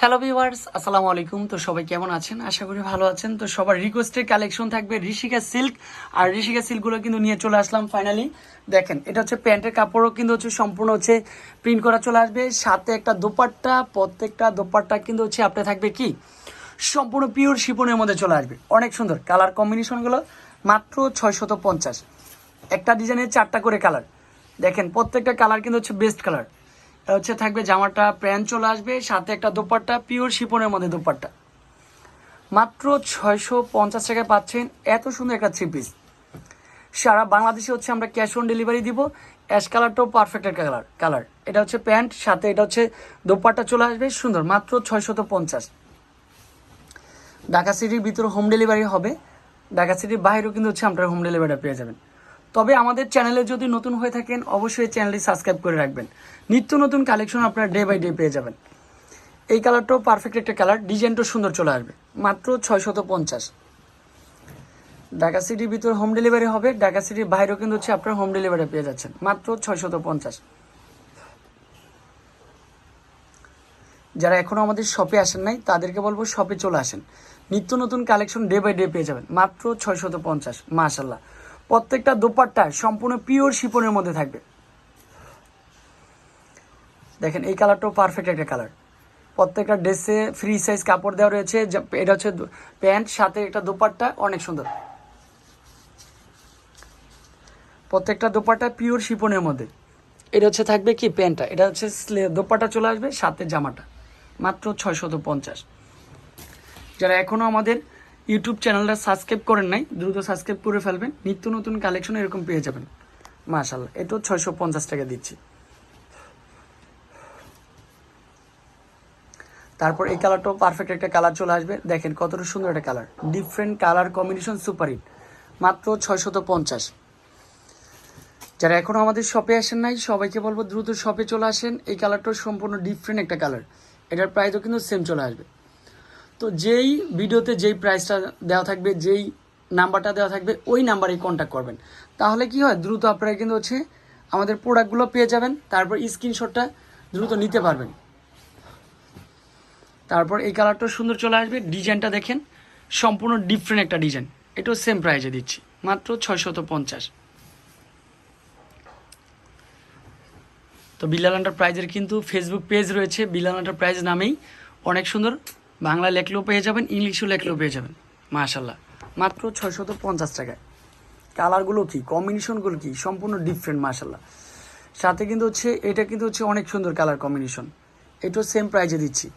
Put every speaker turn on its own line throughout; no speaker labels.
Hello viewers আসসালামু আলাইকুম তো সবাই কেমন আছেন? আশা করি ভালো আছেন। তো সবার রিকোয়েস্টের কালেকশন থাকবে ঋষিকা সিল্ক আর ঋষিকা সিল্কগুলো কিন্তু নিয়ে চলে আসলাম ফাইনালি দেখেন, এটা হচ্ছে প্যান্টের কাপড়ও কিন্তু হচ্ছে সম্পূর্ণ হচ্ছে প্রিন্ট করা চলে আসবে। সাথে একটা দোপাট্টা, প্রত্যেকটা দোপাট্টা কিন্তু হচ্ছে আপনি থাকবে কি? সম্পূর্ণ পিওর শিপনের মধ্যে চলে আসবে। অনেক সুন্দর। কালার কম্বিনেশনগুলো মাত্র ছয়শত পঞ্চাশ। একটা ডিজাইনের চারটা করে কালার দেখেন, প্রত্যেকটা কালার কিন্তু হচ্ছে বেস্ট কালার হচ্ছে থাকবে জামাটা, প্যান্ট চলে আসবে, সাথে একটা দোপাট্টা, পিওর শিপনের মধ্যে দোপাট্টা। মাত্র ছয়শো পঞ্চাশ টাকায় পাচ্ছেন এত সুন্দর একটা থ্রি পিস সারা বাংলাদেশে হচ্ছে আমরা ক্যাশ অন ডেলিভারি দিব অ্যাশ কালারটাও পারফেক্ট একটা কালার কালার এটা হচ্ছে প্যান্ট, সাথে এটা হচ্ছে দোপাট্টা চলে আসবে, সুন্দর। মাত্র ছয়শত পঞ্চাশ। ঢাকা সিটির ভিতরে হোম ডেলিভারি হবে। ঢাকা সিটির বাইরেও কিন্তু হচ্ছে আপনারা হোম ডেলিভারিটা পেয়ে যাবেন। তবে আমাদের চ্যানেলে যদি নতুন হয়ে থাকেন, অবশ্যই চ্যানেলটি সাবস্ক্রাইব করে রাখবেন। নিত্য নতুন কালেকশন আপনারা ডে বাই ডে পেয়ে যাবেন। এই কালারটাও পারফেক্ট একটা কালার ডিজাইনটাও সুন্দর চলে আসবে। মাত্র ছয়শত পঞ্চাশ। ঢাকা সিটির ভিতরে হোম ডেলিভারি হবে। ঢাকা সিটির বাইরেও কিন্তু হচ্ছে আপনারা হোম ডেলিভারি পেয়ে যাচ্ছেন। মাত্র ছয়শত পঞ্চাশ। যারা এখনও আমাদের শপে আসেন নাই, তাদেরকে বলব শপে চলে আসেন। নিত্য নতুন কালেকশন ডে বাই ডে পেয়ে যাবেন। মাত্র ছয়শত পঞ্চাশ মাশাল্লাহ প্রত্যেকটা দোপাট্টা সম্পূর্ণ পিওর শিপনের মধ্যে থাকবে। দেখেন, এই কালারটাও পারফেক্ট একটা কালার প্রত্যেকটা ড্রেসে ফ্রি সাইজ কাপড় দেওয়া রয়েছে। এটা হচ্ছে প্যান্ট সাথে একটা দোপাট্টা, অনেক সুন্দর। প্রত্যেকটা দোপাট্টা পিওর শিপনের মধ্যে। এটা হচ্ছে থাকবে কি প্যান্টটা এটা হচ্ছে দোপাট্টা চলে আসবে, সাথে জামাটা। মাত্র ছয়শত পঞ্চাশ। যারা এখনও আমাদের ইউটিউব চ্যানেলটা সাবস্ক্রাইব করেন নাই, দ্রুত সাবস্ক্রাইব করে ফেলবেন। নিত্য নতুন কালেকশন এরকম পেয়ে যাবেন। মাশাল্লাহ এটাও ছয়শো পঞ্চাশ টাকা দিচ্ছি। তারপর এই কালারটাও পারফেক্ট একটা কালার চলে আসবে। দেখেন কতটা সুন্দর একটা colour different colour combination super hit মাত্র ছয়শত পঞ্চাশ। যারা এখনও আমাদের শপে আসেন নাই, সবাইকে বলব দ্রুত শপে চলে আসেন। এই কালারটাও সম্পূর্ণ ডিফারেন্ট একটা কালার এটার প্রাইসও কিন্তু সেম চলে আসবে। তো যেই ভিডিওতে যেই প্রাইসটা দেওয়া থাকবে, যেই নাম্বারটা দেওয়া থাকবে, ওই নাম্বারেই কন্ট্যাক্ট করবেন। তাহলে কি হয়? দ্রুত আপনারা কিন্তু হচ্ছে আমাদের প্রোডাক্টগুলো পেয়ে যাবেন, তারপর স্ক্রিনশটটা দ্রুত নিতে পারবেন। তারপর এই কালারটা সুন্দর চলে আসবে। ডিজাইনটা দেখেন, সম্পূর্ণ ডিফারেন্ট একটা ডিজাইন এটাও সেম প্রাইসে দিচ্ছি, মাত্র ছয়শত পঞ্চাশ। তো বিলাল এন্টারপ্রাইজের কিন্তু ফেসবুক পেজ রয়েছে। বিলাল এন্টারপ্রাইজ নামেই অনেক সুন্দর বাংলা লেখলেও পেয়ে যাবেন, ইংলিশেও লেখলেও পেয়ে যাবেন। মাশাল্লাহ মাত্র ছয়শত পঞ্চাশ টাকায়। কালারগুলো কি? কম্বিনেশনগুলো কি? সম্পূর্ণ ডিফারেন্ট মাশাল্লাহ সাথে কিন্তু হচ্ছে, এটা কিন্তু হচ্ছে অনেক সুন্দর কালার কম্বিনেশন। এটাও সেম প্রাইজে দিচ্ছি।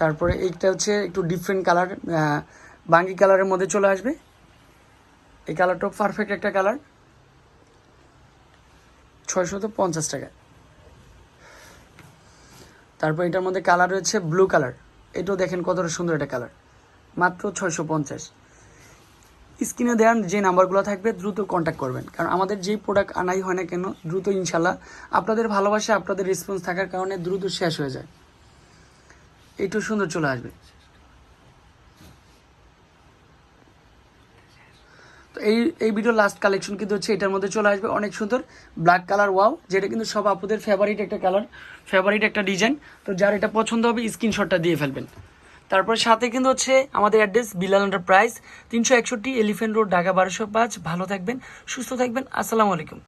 তারপরে এইটা হচ্ছে একটু ডিফারেন্ট কালার বাঙ্গি কালারের মধ্যে চলে আসবে। এই কালারটাও পারফেক্ট একটা কালার। ছয়শত পঞ্চাশ টাকা তারপর এটার মধ্যে কালার রয়েছে ব্লু কালার এটাও দেখেন কতটা সুন্দর একটা কালার মাত্র ছয়শো পঞ্চাশ। স্ক্রিনে দেন যে নাম্বারগুলো থাকবে, দ্রুত কন্ট্যাক্ট করবেন। কারণ আমাদের যেই প্রোডাক্ট আনাই হয় না কেন, দ্রুত ইনশাল্লাহ আপনাদের ভালোবাসা, আপনাদের রেসপন্স থাকার কারণে দ্রুত শেষ হয়ে যায়। একটু সুন্দর চলে আসবে। তো এই এই ভিডিও লাস্ট কালেকশন কিন্তু হচ্ছে এটার মধ্যে চলে আসবে। অনেক সুন্দর ব্ল্যাক কালার ওয়াও যেটা কিন্তু সব আপুদের ফেভারিট একটা কালার ফেভারিট একটা ডিজাইন তো যার এটা পছন্দ হবে স্ক্রিনশটটা দিয়ে ফেলবেন। তারপরে সাথে কিন্তু হচ্ছে আমাদের অ্যাড্রেস বিলাল প্রাইস তিনশো একষট্টি এলিফেন্ট রোড ঢাকা বারোশো পাঁচ। ভালো থাকবেন, সুস্থ থাকবেন। আসসালামু আলাইকুম।